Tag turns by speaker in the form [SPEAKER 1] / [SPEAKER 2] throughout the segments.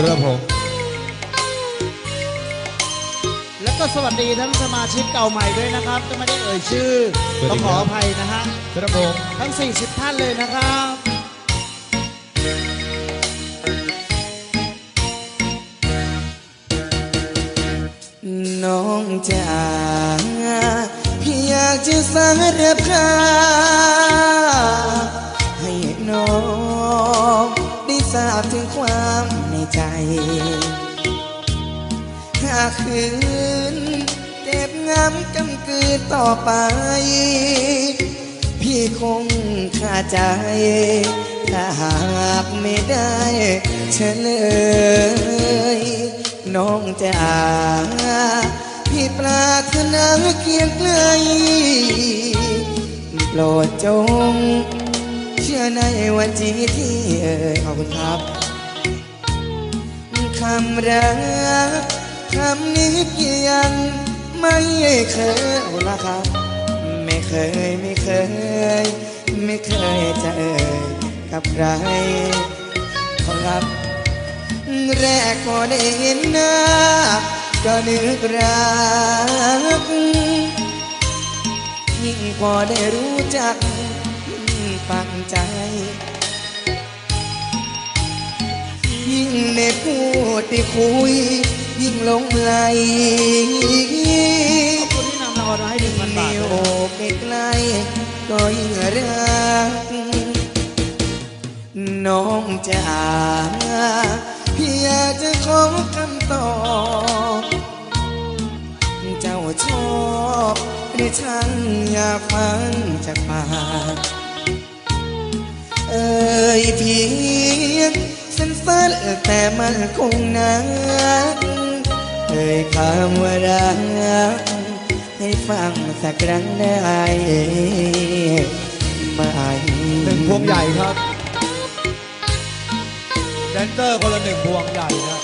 [SPEAKER 1] ครับผม
[SPEAKER 2] แล้วก็สวัสดีทั้งสมาชิกเก่าใหม่ด้วยนะครับจะไม่ได้เอ่ยชื่อ
[SPEAKER 1] สวัส
[SPEAKER 2] ต้อ
[SPEAKER 1] ดี
[SPEAKER 2] ง
[SPEAKER 1] ค
[SPEAKER 2] ข
[SPEAKER 1] รับ
[SPEAKER 2] ออภัยนะฮะ
[SPEAKER 1] ครับผม
[SPEAKER 2] ทั้ง 40 ท่านเลยนะครับ
[SPEAKER 3] น้องจ๋าพี่อยากจะสารภาพให้น้องได้ทราบถึงความ หากคืนเจ็บงำกำกือต่อไป พี่คงขาดใจ ถ้าหากไม่ได้เฉลย น้องจ๋าพี่ปรารถนาเคียงไกลโปรดจง เชื่อในวันจีที่เอ่ยขอบคุณครับ คำรักคำนี้พี่ยังไม่เคยเอละครับไม่เคยไม่เคย ไม่เคยจะเอ่ยกับใครขอรับ แรกพอได้เห็นหน้าก็นึกรัก ยิ่งพอได้รู้จักยิ่งปักใจ ยิ่งได้พูดได้คุย ยิ่งหลงไหล
[SPEAKER 2] ขอบคุณที่นำรางวัลมาให้1,000บาท
[SPEAKER 3] นิ้
[SPEAKER 2] ด้
[SPEAKER 3] ว
[SPEAKER 2] วยนะ
[SPEAKER 3] ใกล้ๆก็ยิ่งรัก น้องจ๋าพี่อยากจะขอคำตอบเจ้าชอบหรือช่างอยากฟังจากปากเอ่ยพียง สั้นๆแต่มันคงนักเอ่ยคำว่ารักให้ฟังสักครั้งได้ไหม
[SPEAKER 1] หนึ่งพวงใหญ่ครับ แดนเซอร์คนละหนึ่งพวงใหญ่นะ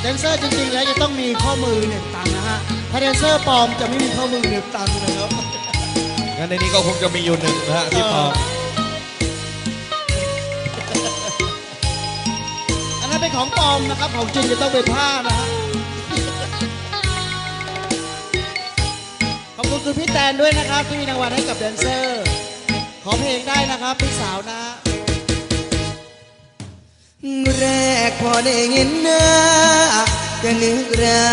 [SPEAKER 2] แดนเซอร์จริงๆแล้วจะต้องมีข้อมือเหน็บตังค์นะฮะ ถ้าแดนเซอร์ปลอมจะไม่มีข้อมือเหน็บตังค์นะครับ
[SPEAKER 1] งั้นในนี้ก็คงจะมีอยู่หนึ่งนะฮะที่พอ
[SPEAKER 2] อัน ของปลอมนะครับ ของจริงจะต้องเป็นผ้านะฮะขอบคุณคุณพี่แตนด้วยนะครับ ที่มีรางวัลให้กับแดนเซอร์ ขอเพลงได้นะครับพี่สาวนะ
[SPEAKER 3] แรกพอได้เห็นหน้าก็นึกรั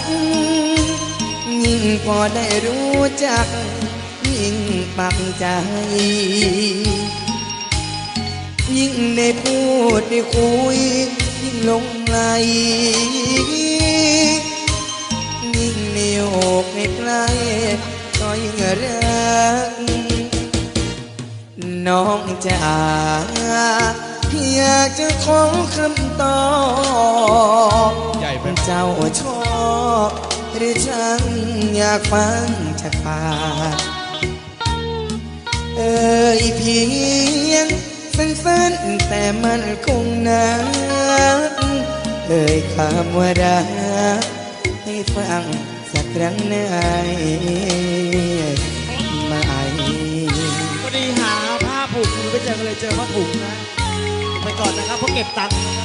[SPEAKER 3] กยิ่งพอได้รู้จัก ยิ่งปักใจ ยิ่งได้พูดได้คุย ยิ่งลงไหลยิ่งในอกในใกล้ก็ยิ่งรัก น้องจ๋าอยากจะขอคำตอบเจ้าชอบหรือช่างอยากฟังจากปากเอ่ยพียง สั้นๆแต่มันคงนานเอ่ยคำว่ารักให้ฟังสักครั้งหนไหม
[SPEAKER 2] พอดีหาผ้าผูกมือไปเจอกันเลยเจอผ้าผูกนะ ไปก่อนนะครับเพราะเก็บตังค์